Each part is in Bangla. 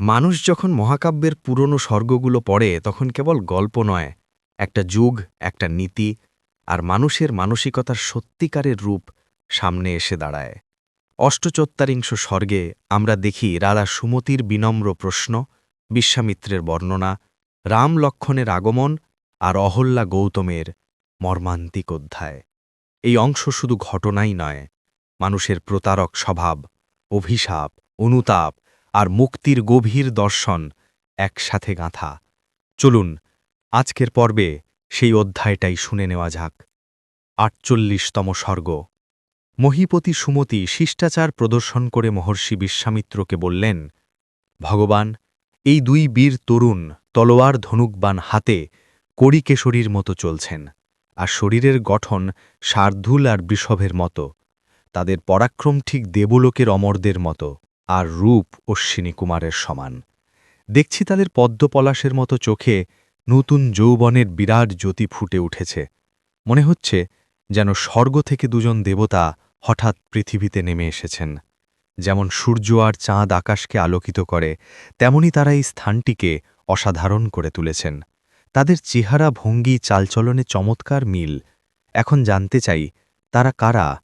মানুষ যখন মহাকাব্যের পুরনো স্বর্গগুলো পড়ে, তখন কেবল গল্প নয়, একটা যুগ, একটা নীতি, আর মানুষের মানসিকতার সত্যিকারের রূপ সামনে এসে দাঁড়ায়। অষ্টচত্বারিংশ স্বর্গে আমরা দেখি রাধা সুমতির বিনম্র প্রশ্ন, বিশ্বামিত্রের বর্ণনা রাম লক্ষণের আগমন আর অহল্যা গৌতমের মর্মান্তিক অধ্যায়। এই অংশ শুধু ঘটনাই নয়, মানুষের প্রতারক স্বভাব, অভিশাপ, অনুতাপ আর মুক্তির গভীর দর্শন একসাথে গাঁথা। চলুন, আজকের পর্বে সেই অধ্যায়টাই শুনে নেওয়া যাক। আটচল্লিশতম স্বর্গ। মহিপতি সুমতি শিষ্টাচার প্রদর্শন করে মহর্ষি বিশ্বামিত্রকে বললেন, ভগবান, এই দুই বীর তরুণ তলোয়ার ধনুকবান হাতে কড়িকেশরীর মতো চলছেন। আর শরীরের গঠন শার্দুল আর বৃষভের মতো। তাদের পরাক্রম ঠিক দেবলোকের অমরদের মতো আর রূপ অশ্বিনী কুমারের সমান। দেখছি তাদের পদ্মপলাশের মতো চোখে নতুন যৌবনের বিরাট জ্যোতি ফুটে উঠেছে। মনে হচ্ছে যেন স্বর্গ থেকে দুজন দেবতা হঠাৎ পৃথিবীতে নেমে এসেছেন। যেমন সূর্য আর চাঁদ আকাশকে আলোকিত করে, তেমনি তারা এই স্থানটিকে অসাধারণ করে তুলেছেন। তাদের চেহারা, ভঙ্গি, চালচলনে চমৎকার মিল। এখন জানতে চাই, তারা কারা?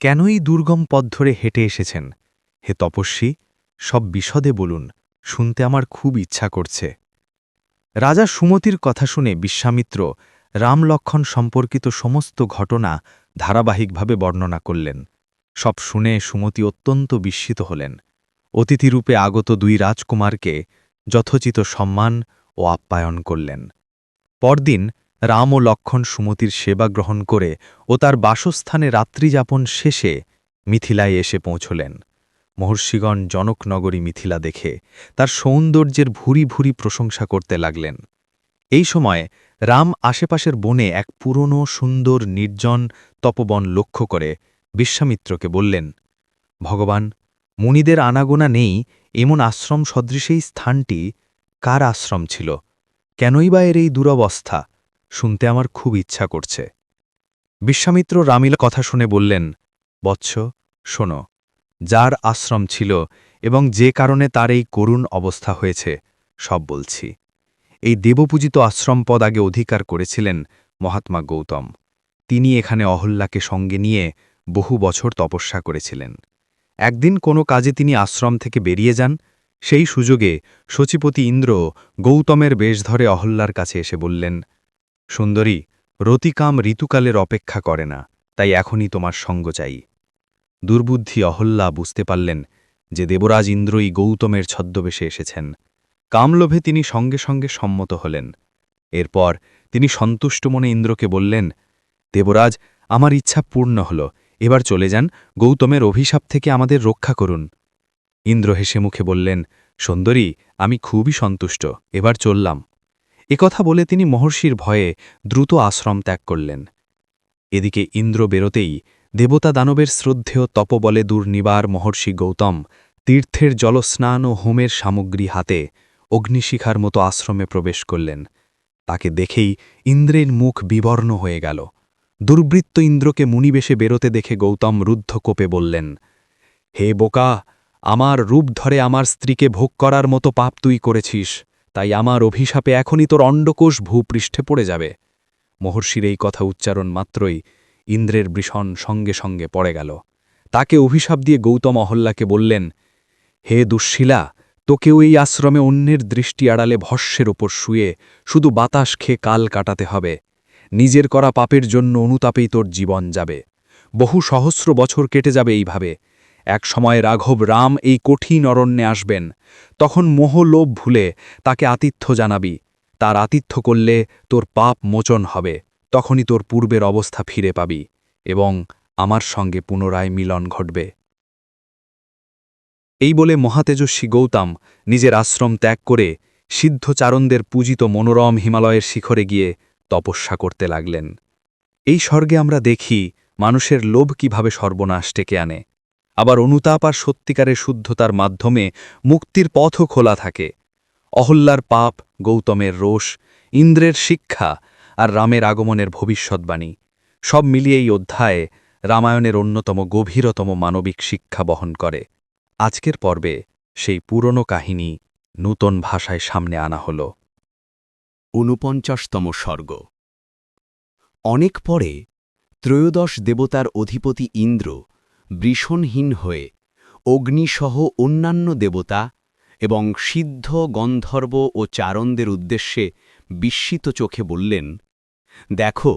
কেনই দুর্গম পথ ধরে হেঁটে এসেছেন? হে তপস্বী, সব বিশদে বলুন, শুনতে আমার খুব ইচ্ছা করছে। রাজা সুমতির কথা শুনে বিশ্বামিত্র রামলক্ষণ সম্পর্কিত সমস্ত ঘটনা ধারাবাহিকভাবে বর্ণনা করলেন। সব শুনে সুমতি অত্যন্ত বিস্মিত হলেন। অতিথিরূপে আগত দুই রাজকুমারকে যথোচিত সম্মান ও আপ্যায়ন করলেন। পরদিন রাম ও লক্ষণ সুমতির সেবা গ্রহণ করে ও তার বাসস্থানে রাত্রিযাপন শেষে মিথিলায় এসে পৌঁছলেন। মহর্ষিগণ জনকনগরী মিথিলা দেখে তার সৌন্দর্যের ভুরি ভুরি প্রশংসা করতে লাগলেন। এই সময় রাম আশেপাশের বনে এক পুরনো, সুন্দর, নির্জন তপবন লক্ষ্য করে বিশ্বামিত্রকে বললেন, ভগবান, মুনিদের আনাগোনা নেই, এমন আশ্রম সদৃশেই স্থানটি কার আশ্রম ছিল? কেনই বা এর এই দুরবস্থা? শুনতে আমার খুব ইচ্ছা করছে। বিশ্বামিত্র রামিল কথা শুনে বললেন, বৎস, শোনো, যার আশ্রম ছিল এবং যে কারণে তার এই করুণ অবস্থা হয়েছে, সব বলছি। এই দেবপূজিত আশ্রমপদ আগে অধিকার করেছিলেন মহাত্মা গৌতম। তিনি এখানে অহল্যাকে সঙ্গে নিয়ে বহু বছর তপস্যা করেছিলেন। একদিন কোনো কাজে তিনি আশ্রম থেকে বেরিয়ে যান সেই সুযোগে সচিপতি ইন্দ্র গৌতমের বেশ ধরে অহল্যার কাছে এসে বললেন, সুন্দরী, রতিকাম ঋতুকালের অপেক্ষা করে না, তাই এখনই তোমার সঙ্গ চাই। দুর্বুদ্ধি অহল্যা বুঝতে পারলেন যে দেবরাজ ইন্দ্রই গৌতমের ছদ্মবেশে এসেছেন। কামলোভে তিনি সঙ্গে সঙ্গে সম্মত হলেন। এরপর তিনি সন্তুষ্ট মনে ইন্দ্রকে বললেন, দেবরাজ, আমার ইচ্ছা পূর্ণ হল, এবার চলে যান, গৌতমের অভিশাপ থেকে আমাদের রক্ষা করুন। ইন্দ্র হেসে মুখে বললেন, সুন্দরী, আমি খুবই সন্তুষ্ট। এবার চললাম। একথা বলে তিনি মহর্ষির ভয়ে দ্রুত আশ্রম ত্যাগ করলেন। এদিকে ইন্দ্র বেরোতেই দেবতা দানবের শ্রদ্ধেয় তপবলে দুর্নিবার মহর্ষি গৌতম তীর্থের জলস্নান ও হোমের সামগ্রী হাতে অগ্নিশিখার মতো আশ্রমে প্রবেশ করলেন। তাকে দেখেই ইন্দ্রের মুখ বিবর্ণ হয়ে গেল। দুর্বৃত্ত ইন্দ্রকে মুনিবেশে বেরোতে দেখে গৌতম রুদ্ধ কোপে বললেন, হে বোকা আমার রূপ ধরে আমার স্ত্রীকে ভোগ করার মতো পাপ তুই করেছিস, তাই আমার অভিশাপে এখনই তোর অণ্ডকোষ ভূপৃষ্ঠে পড়ে যাবে। মহর্ষির এই কথা উচ্চারণ মাত্রই ইন্দ্রের বৃষণ সঙ্গে সঙ্গে পড়ে গেল। তাকে অভিশাপ দিয়ে গৌতম অহল্যাকে বললেন, হে দুঃশীলা, তোকেও এই আশ্রমে অন্যের দৃষ্টি আড়ালে ভস্যের ওপর শুয়ে শুধু বাতাস খেয়ে কাল কাটাতে হবে। নিজের করা পাপের জন্য অনুতাপেই তোর জীবন যাবে। বহু সহস্র বছর কেটে যাবে এইভাবে। এক সময় রাঘব রাম এই কঠিন অরণ্যে আসবেন। তখন মোহ লোভ ভুলে তাকে আতিথ্য জানাবি। তার আতিথ্য করলে তোর পাপ মোচন হবে। তখনই তোর পূর্বের অবস্থা ফিরে পাবি এবং আমার সঙ্গে পুনরায় মিলন ঘটবে। এই বলে মহাতেজস্বী গৌতম নিজের আশ্রম ত্যাগ করে সিদ্ধচারণদের পূজিত মনোরম হিমালয়ের শিখরে গিয়ে তপস্যা করতে লাগলেন। এই স্বর্গে আমরা দেখি মানুষের লোভ কীভাবে সর্বনাশ ডেকে আনে। আবার অনুতাপ আর সত্যিকারের শুদ্ধতার মাধ্যমে মুক্তির পথও খোলা থাকে। অহল্যার পাপ, গৌতমের রোষ, ইন্দ্রের শিক্ষা আর রামের আগমনের ভবিষ্যৎবাণী, সব মিলিয়ে এই অধ্যায়ে রামায়ণের অন্যতম গভীরতম মানবিক শিক্ষা বহন করে। আজকের পর্বে সেই পুরনো কাহিনী নূতন ভাষায় সামনে আনা হল। ঊনপঞ্চাশতম স্বর্গ। অনেক পরে ত্রয়োদশ দেবতার অধিপতি ইন্দ্র বৃষণহীন হয়ে অগ্নিসহ অন্যান্য দেবতা এবং সিদ্ধ গন্ধর্ব ও চারণদের উদ্দেশ্যে বিস্মিত চোখে বললেন, দেখো,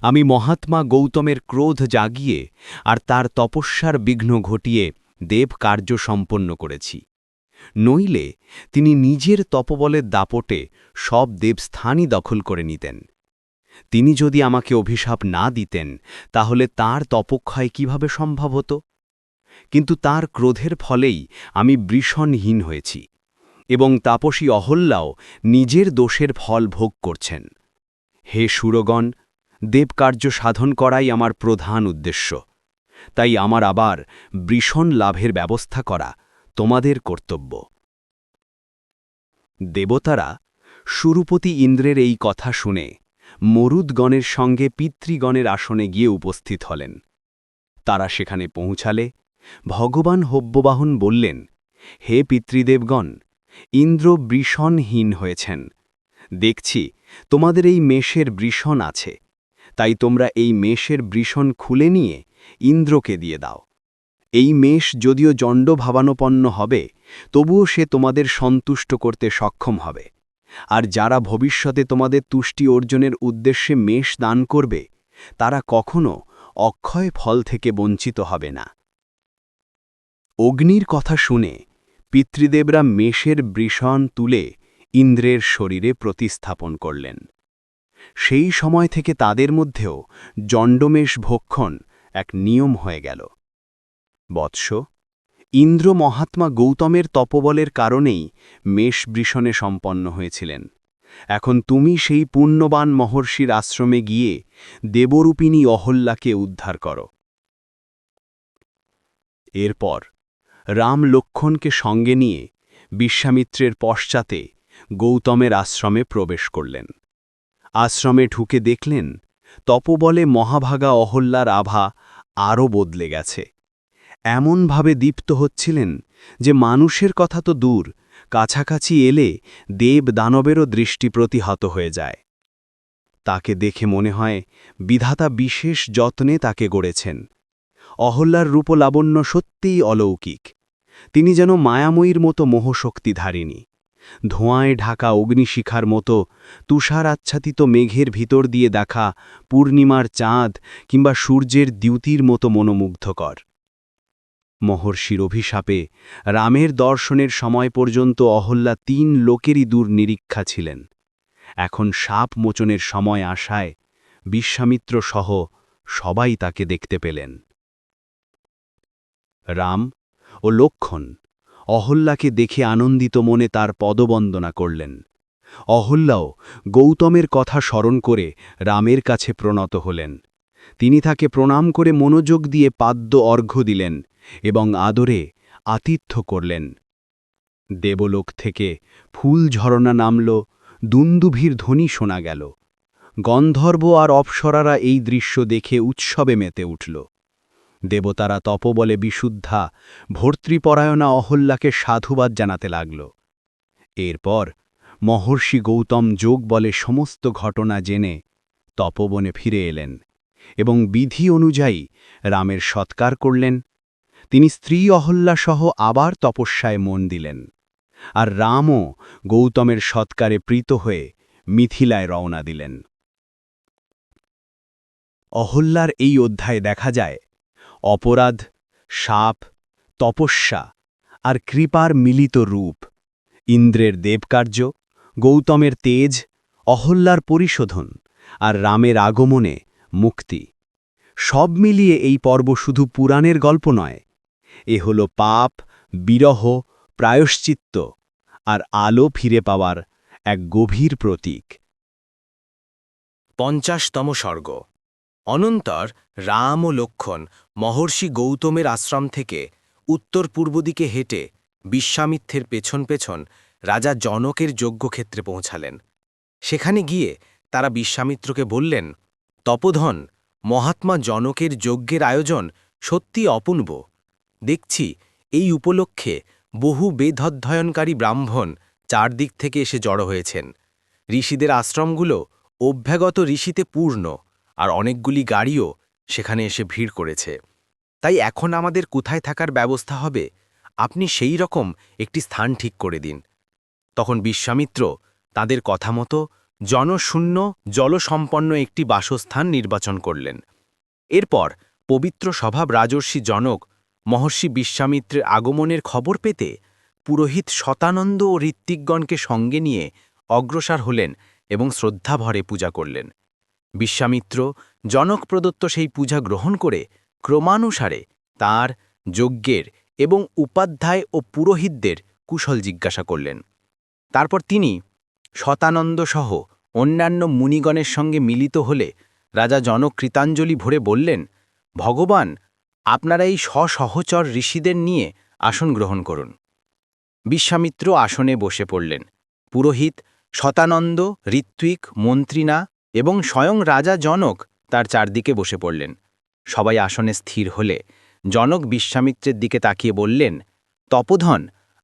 আমি মহাত্মা গৌতমের ক্রোধ জাগিয়ে আর তার তপস্যার বিঘ্ন ঘটিয়ে দেব কার্য সম্পন্ন করেছি। নইলে তিনি নিজের তপবলের দাপটে সব দেবস্থানই দখল করে নিতেন। তিনি যদি আমাকে অভিশাপ না দিতেন, তাহলে তার তপক্ষয় কীভাবে সম্ভব হতো? কিন্তু তার ক্রোধের ফলেই আমি বৃষণহীন হয়েছি, এবং তাপসী অহল্যাও নিজের দোষের ফল ভোগ করছেন। হে সুরগণ, দেবকার্য সাধন করাই আমার প্রধান উদ্দেশ্য। তাই আমার আবার বৃষণ লাভের ব্যবস্থা করা তোমাদের কর্তব্য। দেবতারা সুরুপতি ইন্দ্রের এই কথা শুনে মরুদগণের সঙ্গে পিতৃগণের আসনে গিয়ে উপস্থিত হলেন। তারা সেখানে পৌঁছালে ভগবান হব্যবাহন বললেন, হে পিতৃদেবগণ, ইন্দ্র বৃষণহীন হয়েছেন। দেখছি, তোমাদের এই মেষের বৃষণ আছে। তাই তোমরা এই মেষের বৃষণ খুলে নিয়ে ইন্দ্রকে দিয়ে দাও। এই মেষ যদিও জণ্ড ভাবানোপন্ন হবে, তবুও সে তোমাদের সন্তুষ্ট করতে সক্ষম হবে। আর যারা ভবিষ্যতে তোমাদের তুষ্টি অর্জনের উদ্দেশ্যে মেষ দান করবে, তারা কখনো অক্ষয় ফল থেকে বঞ্চিত হবে না। অগ্নির কথা শুনে পিতৃদেবরা মেষের বৃষণ তুলে ইন্দ্রের শরীরে প্রতিস্থাপন করলেন। সেই সময় থেকে তাদের মধ্যেও জণ্ডমেষ ভক্ষণ এক নিয়ম হয়ে গেল। বৎস ইন্দ্র মহাত্মা গৌতমের তপবলের কারণেই মেষ বৃষণে সম্পন্ন হয়েছিলেন। এখন তুমি সেই পুণ্যবান মহর্ষির আশ্রমে গিয়ে দেবরূপিণী অহল্যাকে উদ্ধার করো। এরপর রাম লক্ষণকে সঙ্গে নিয়ে বিশ্বামিত্রের পশ্চাতে গৌতমের আশ্রমে প্রবেশ করলেন। আশ্রমে ঢুকে দেখলেন, তপবলে মহাভাগা অহল্যার আভা আরও বদলে গেছে। এমনভাবে দীপ্ত হচ্ছিলেন যে মানুষের কথা তো দূর, কাছাকাছি এলে দেব দানবেরও দৃষ্টি প্রতিহত হয়ে যায়। তাকে দেখে মনে হয় বিধাতা বিশেষ যত্নে তাকে গড়েছেন। অহল্যার রূপলাবণ্য সত্যিই অলৌকিক। তিনি যেন মায়াময়ীর মতো মোহশক্তিধারিণী। ধোঁয়ায় ঢাকা অগ্নিশিখার মতো তুষার আচ্ছাদিত মেঘের ভিতর দিয়ে দেখা পূর্ণিমার চাঁদ কিংবা সূর্যের দ্যুতির মতো মনোমুগ্ধকর। মহর্ষির অভিশাপে রামের দর্শনের সময় পর্যন্ত অহল্যা তিন লোকেরই দূর নিরীক্ষা ছিলেন। এখন সাপ মোচনের সময় আসায় বিশ্বামিত্র সহ সবাই তাকে দেখতে পেলেন। রাম ও লক্ষণ অহল্যাকে দেখে আনন্দিত মনে তার পদবন্দনা করলেন। অহল্যাও গৌতমের কথা স্মরণ করে রামের কাছে প্রণত হলেন। তিনি তাকে প্রণাম করে মনোযোগ দিয়ে পাদ্য অর্ঘ্য দিলেন। এবং আদরে আতিথ্য করলেন। দেবলোক থেকে ফুল ঝরনা নামল, দুন্দুভির ধ্বনি শোনা গেল। গন্ধর্ব আর অপ্সরারা এই দৃশ্য দেখে উৎসবে মেতে উঠল। দেবতারা তপবলে বিশুদ্ধা ভর্তৃপরায়ণা অহল্যাকে সাধুবাদ জানাতে লাগল। এরপর মহর্ষি গৌতম যোগ বলে সমস্ত ঘটনা জেনে তপবনে ফিরে এলেন এবং বিধি অনুযায়ী রামের সৎকার করলেন তিনি স্ত্রী অহল্যাসহ আবার তপস্যায় মন দিলেন। আর রামও গৌতমের সৎকারে প্রীত হয়ে মিথিলায় রওনা দিলেন। অহল্যার এই অধ্যায়ে দেখা যায়, অপরাধ, সাপ, তপস্যা আর কৃপার মিলিত রূপ, ইন্দ্রের দেবকার্য, গৌতমের তেজ, অহল্যার পরিশোধন আর রামের আগমনে মুক্তি। সব মিলিয়ে এই পর্ব শুধু পুরাণের গল্প নয় এ হল পাপ, বিরহ, প্রায়শ্চিত্ত, আর আলো ফিরে পাওয়ার এক গভীর প্রতীক। পঞ্চাশতম স্বর্গ। অনন্তর রাম ও লক্ষণ মহর্ষি গৌতমের আশ্রম থেকে উত্তর পূর্ব দিকে হেঁটে বিশ্বামিত্থের পেছন পেছন রাজা জনকের যজ্ঞক্ষেত্রে পৌঁছালেন। সেখানে গিয়ে তারা বিশ্বামিত্রকে বললেন, তপধন, মহাত্মা জনকের যজ্ঞের আয়োজন সত্যি অপূর্ব। দেখছি এই উপলক্ষে বহু বেদধ্যয়নকারী ব্রাহ্মণ চারদিক থেকে এসে জড়ো হয়েছেন। ঋষিদের আশ্রমগুলো অভ্যাগত ঋষিতে পূর্ণ আর অনেকগুলি গাড়িও সেখানে এসে ভিড় করেছে। তাই এখন আমাদের কোথায় থাকার ব্যবস্থা হবে আপনি সেই রকম একটি স্থান ঠিক করে দিন। তখন বিশ্বামিত্র তাদের কথা মতো জনশূন্য জলসম্পন্ন একটি বাসস্থান নির্বাচন করলেন। এরপর পবিত্র স্বভাব রাজর্ষি জনক মহর্ষি বিশ্বামিত্রের আগমনের খবর পেতে পুরোহিত শতানন্দ ও ঋত্বিকগণকে সঙ্গে নিয়ে অগ্রসর হলেন এবং শ্রদ্ধাভরে পূজা করলেন। বিশ্বামিত্র জনক প্রদত্ত সেই পূজা গ্রহণ করে ক্রমানুসারে তার, যজ্ঞের এবং উপাধ্যায় ও পুরোহিতদের কুশল জিজ্ঞাসা করলেন। তারপর তিনি শতানন্দসহ অন্যান্য মুনিগণের সঙ্গে মিলিত হলে রাজা জনক কৃতাঞ্জলি ভরে বললেন, ভগবান আপনারা এই স্বসহচর ঋষিদের নিয়ে আসন গ্রহণ করুন। বিশ্বামিত্র আসনে বসে পড়লেন। পুরোহিত, শতানন্দ, ঋত্বিক, মন্ত্রীনা এবং স্বয়ং রাজা জনক তার চারদিকে বসে পড়লেন। সবাই আসনে স্থির হলে জনক বিশ্বামিত্রের দিকে তাকিয়ে বললেন, তপধন,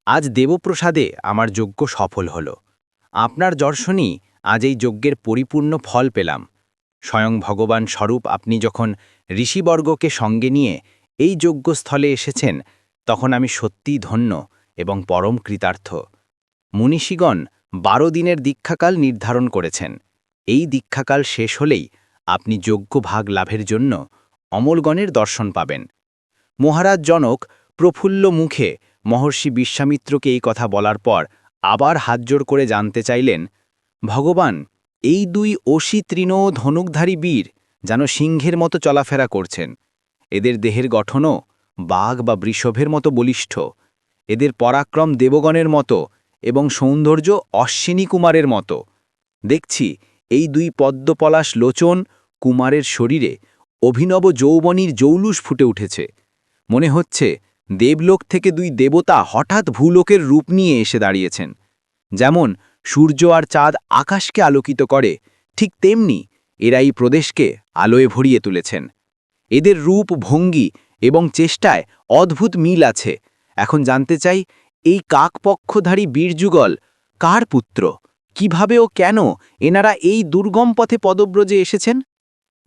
আজ দেবপ্রসাদে আমার যজ্ঞ সফল হল। আপনার দর্শনই আজ এই যজ্ঞের পরিপূর্ণ ফল পেলাম। স্বয়ং ভগবান স্বরূপ আপনি যখন ঋষিবর্গকে সঙ্গে নিয়ে এই যজ্ঞস্থলে এসেছেন, তখন আমি সত্যিই ধন্য এবং পরম কৃতার্থ। মুনিষীগণ বারো দিনের দীক্ষাকাল নির্ধারণ করেছেন। এই দীক্ষাকাল শেষ হলেই আপনি যোগ্য ভাগ লাভের জন্য অমলগণের দর্শন পাবেন। মহারাজ জনক প্রফুল্ল মুখে মহর্ষি বিশ্বামিত্রকে এই কথা বলার পর আবার হাতজোড় করে জানতে চাইলেন, ভগবান এই দুই অসি তৃণ ধনুকধারী বীর যেন সিংহের মতো চলাফেরা করছেন। এদের দেহের গঠনও বাঘ বা বৃষভের মতো বলিষ্ঠ। এদের পরাক্রম দেবগণের মতো এবং সৌন্দর্য অশ্বিনী কুমারের মতো। দেখছি এই দুই পদ্মপলাশ লোচন কুমারের শরীরে অভিনব যৌবনীর জৌলুস ফুটে উঠেছে। মনে হচ্ছে দেবলোক থেকে দুই দেবতা হঠাৎ ভূলোকের রূপ নিয়ে এসে দাঁড়িয়েছেন। যেমন সূর্য আর চাঁদ আকাশকে আলোকিত করে, ঠিক তেমনি এরা এই প্রদেশকে আলোয় ভরিয়ে তুলেছেন। এদের রূপ ভঙ্গি এবং চেষ্টায় অদ্ভুত মিল আছে। এখন জানতে চাই, এই কাকপক্ষধারী বীরযুগল কার পুত্র? কীভাবে ও কেন এনারা এই দুর্গম পথে পদব্রজে এসেছেন?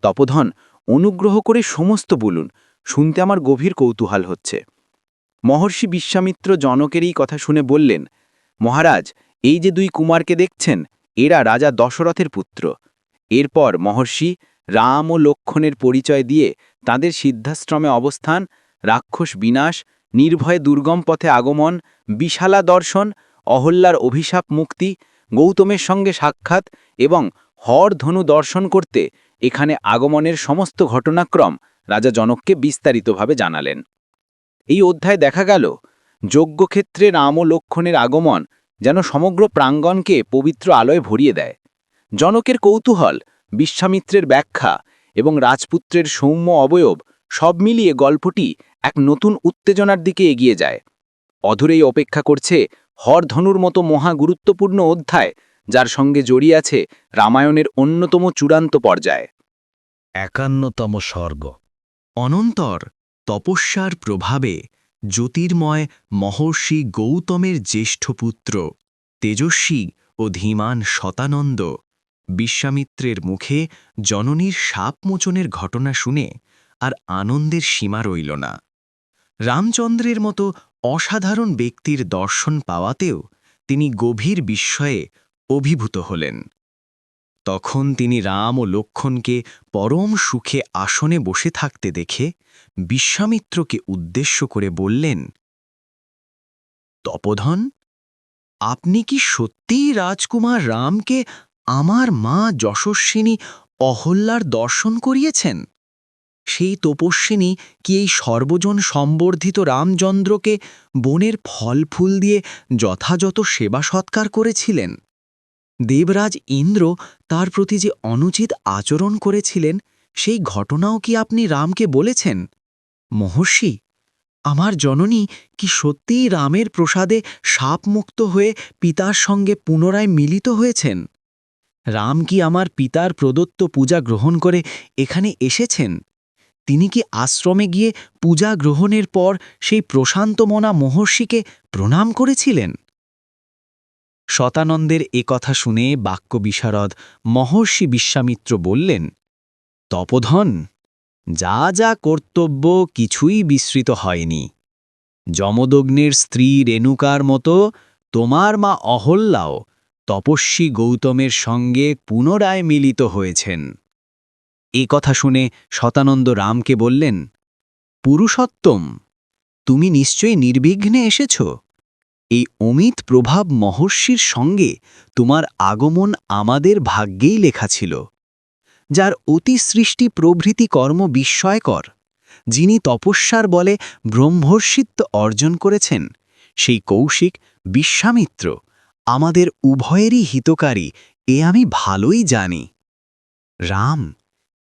তপধন, অনুগ্রহ করে সমস্ত বলুন, শুনতে আমার গভীর কৌতূহল হচ্ছে। মহর্ষি বিশ্বামিত্র জনকের এই কথা শুনে বললেন, মহারাজ এই যে দুই কুমারকে দেখছেন, এরা রাজা দশরথের পুত্র। এরপর মহর্ষি রাম ও লক্ষণের পরিচয় দিয়ে তাদের সিদ্ধাশ্রমে অবস্থান, রাক্ষস বিনাশ, নির্ভয়ে দুর্গম পথে আগমন, বিশালা দর্শন, অহল্যার অভিশাপ মুক্তি, গৌতমের সঙ্গে সাক্ষাৎ এবং হর ধনু দর্শন করতে এখানে আগমনের সমস্ত ঘটনাক্রম রাজা জনককে বিস্তারিতভাবে জানালেন। এই অধ্যায় দেখা গেল, যজ্ঞক্ষেত্রে রাম ও লক্ষণের আগমন যেন সমগ্র প্রাঙ্গণকে পবিত্র আলোয় ভরিয়ে দেয়। জনকের কৌতূহল, বিশ্বামিত্রের ব্যাখ্যা এবং রাজপুত্রের সৌম্য অবয়ব সব মিলিয়ে গল্পটি এক নতুন উত্তেজনার দিকে এগিয়ে যায়। অধুরেই অপেক্ষা করছে হরধনুর মতো মহা গুরুত্বপূর্ণ অধ্যায়, যার সঙ্গে জড়িয়ে আছে রামায়ণের অন্যতম চূড়ান্ত পর্যায়। একান্নতম স্বর্গ। অনন্তর তপস্যার প্রভাবে জ্যোতির্ময় মহর্ষি গৌতমের জ্যেষ্ঠ পুত্র, তেজস্বী ও ধীমান শতানন্দ। বিশ্বামিত্রের মুখে জননীর সাপমোচনের ঘটনা শুনে আর আনন্দের সীমা রইল না। রামচন্দ্রের মতো অসাধারণ ব্যক্তির দর্শন পাওয়াতেও তিনি গভীর বিস্ময়ে অভিভূত হলেন। তখন তিনি রাম ও লক্ষণকে পরম সুখে আসনে বসে থাকতে দেখে বিশ্বামিত্রকে উদ্দেশ্য করে বললেন, তপধন, আপনি কি সত্যিই রাজকুমার রামকে আমার মা যশস্বিনী অহল্যার দর্শন করিয়েছেন? সেই তপস্বিনী কি এই সর্বজন সম্বর্ধিত রামচন্দ্রকে বনের ফল ফুল দিয়ে যথাযথ সেবা সৎকার করেছিলেন? দেবরাজ ইন্দ্র তার প্রতি যে অনুচিত আচরণ করেছিলেন, সেই ঘটনাও কি আপনি রামকে বলেছেন? মহর্ষি, আমার জননী কি সত্যিই রামের প্রসাদে সাপমুক্ত হয়ে পিতার সঙ্গে পুনরায় মিলিত হয়েছেন? রাম কি আমার পিতার প্রদত্ত পূজা গ্রহণ করে এখানে এসেছেন? তিনি কি আশ্রমে গিয়ে পূজা গ্রহণের পর সেই প্রশান্তমনা মহর্ষিকে প্রণাম করেছিলেন? শতানন্দের এ কথা শুনে বাক্য বিশারদ মহর্ষি বিশ্বামিত্র বললেন, তপধন, যা যা কর্তব্য কিছুই বিস্মৃত হয়নি। যমদগ্নের স্ত্রী রেণুকার মতো তোমার মা অহল্যাও তপস্বী গৌতমের সঙ্গে পুনরায় মিলিত হয়েছেন। এ কথা শুনে শতানন্দ রামকে বললেন, পুরুষোত্তম, তুমি নিশ্চয়ই নির্বিঘ্নে এসেছ? এই অমিত প্রভাব মহর্ষির সঙ্গে তোমার আগমন আমাদের ভাগ্যেই লেখা ছিল, যার অতি সৃষ্টি প্রভৃতি কর্ম বিস্ময়কর, যিনি তপস্যার বলে ব্রহ্মর্ষিত্ব অর্জন করেছেন, সেই কৌশিক বিশ্বামিত্র আমাদের উভয়েরই হিতকারী, এ আমি ভালোই জানি। রাম,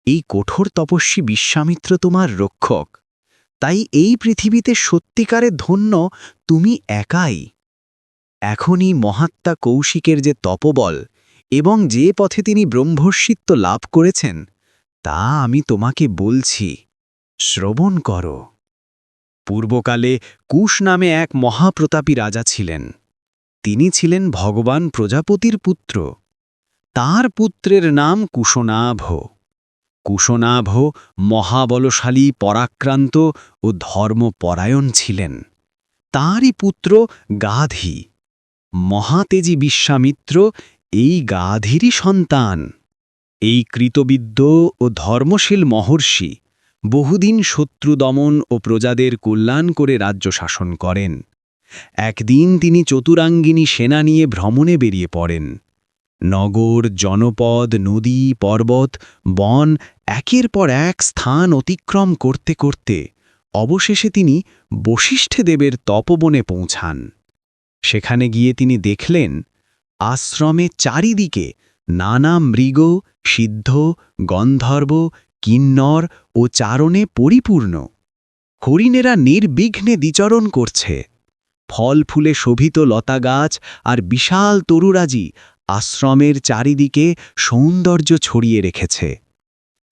এই কঠোর তপস্বী বিশ্বামিত্র তোমার রক্ষক, তাই এই পৃথিবীতে সত্যিকারে ধন্য তুমি একাই। এখনই মহাত্মা কৌশিকের যে তপবল এবং যে পথে তিনি ব্রহ্মর্ষিত্ব লাভ করেছেন, তা আমি তোমাকে বলছি, শ্রবণ করো। পূর্বকালে কুশ নামে এক মহাপ্রতাপী রাজা ছিলেন। তিনি ছিলেন ভগবান প্রজাপতির পুত্র। তার পুত্রের নাম কুশনাভ। কুশনাভ মহাবলশালী, পরাক্রান্ত ও ধর্মপরায়ণ ছিলেন। তাঁরই পুত্র গাধী। মহাতেজী বিশ্বামিত্র এই গাধীরই সন্তান। এই কৃতবিদ্য ও ধর্মশীল মহর্ষি বহুদিন শত্রু দমন ও প্রজাদের কল্যাণ করে রাজ্য শাসন করেন। একদিন তিনি চতুরাঙ্গিনী সেনা নিয়ে ভ্রমণে বেরিয়ে পড়েন। নগর, জনপদ, নদী, পর্বত, বন একের পর এক স্থান অতিক্রম করতে করতে অবশেষে তিনি বশিষ্ঠে দেবের তপবনে পৌঁছান। সেখানে গিয়ে তিনি দেখলেন আশ্রমে চারিদিকে নানা মৃগ, সিদ্ধ, গন্ধর্ব, কিন্নর ও চারণে পরিপূর্ণ। হরিণেরা নির্বিঘ্নে বিচরণ করছে। ফল ফুলে শোভিত লতাগাছ আর বিশাল তরুরাজি আশ্রমের চারিদিকে সৌন্দর্য ছড়িয়ে রেখেছে।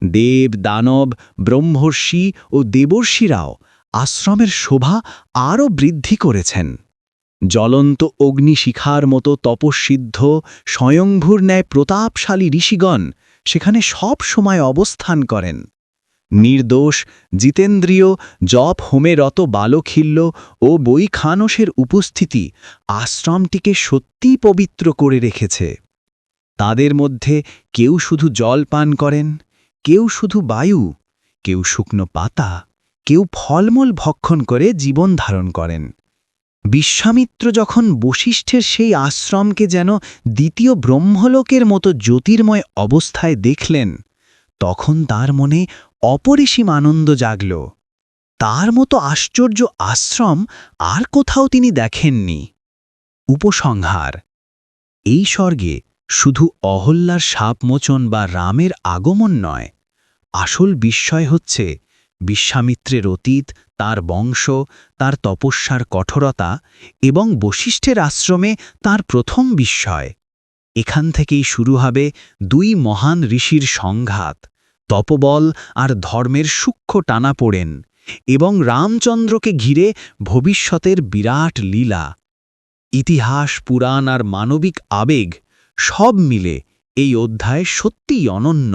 দেব, দানব, ব্রহ্মর্ষি ও দেবর্ষিরাও আশ্রমের শোভা আরও বৃদ্ধি করেছেন। জ্বলন্ত অগ্নিশিখার মতো তপস্বিদ্ধ স্বয়ংভূর ন্যায় প্রতাপশালী ঋষিগণ সেখানে সব সময় অবস্থান করেন। নির্দোষ জিতেন্দ্রীয় জপ হোমে রত বালখিল্য ও বৈখানসের উপস্থিতি আশ্রমটিকে সত্যিই পবিত্র করে রেখেছে। তাদের মধ্যে কেউ শুধু জল পান করেন, কেউ শুধু বায়ু, কেউ শুকনো পাতা, কেউ ফলমূল ভক্ষণ করে জীবন ধারণ করেন। বিশ্বামিত্র যখন বশিষ্ঠের সেই আশ্রমকে যেন দ্বিতীয় ব্রহ্মলোকের মতো জ্যোতির্ময় অবস্থায় দেখলেন, তখন তার মনে অপরিসীম আনন্দ জাগল। তার মতো আশ্চর্য আশ্রম আর কোথাও তিনি দেখেননি। উপসংহার, এই স্বর্গে শুধু অহল্যার সাপমোচন বা রামের আগমন নয়, আসল বিস্ময় হচ্ছে বিশ্বামিত্রের অতীত, তার বংশ, তার তপস্যার কঠোরতা এবং বশিষ্ঠের আশ্রমে তার প্রথম বিস্ময়। এখান থেকেই শুরু হবে দুই মহান ঋষির সংঘাত, তপবল আর ধর্মের সূক্ষ্ম টানা পড়েন এবং রামচন্দ্রকে ঘিরে ভবিষ্যতের বিরাট লীলা। ইতিহাস, পুরাণ আর মানবিক আবেগ সব মিলে এই অধ্যায় সত্যিই অনন্য।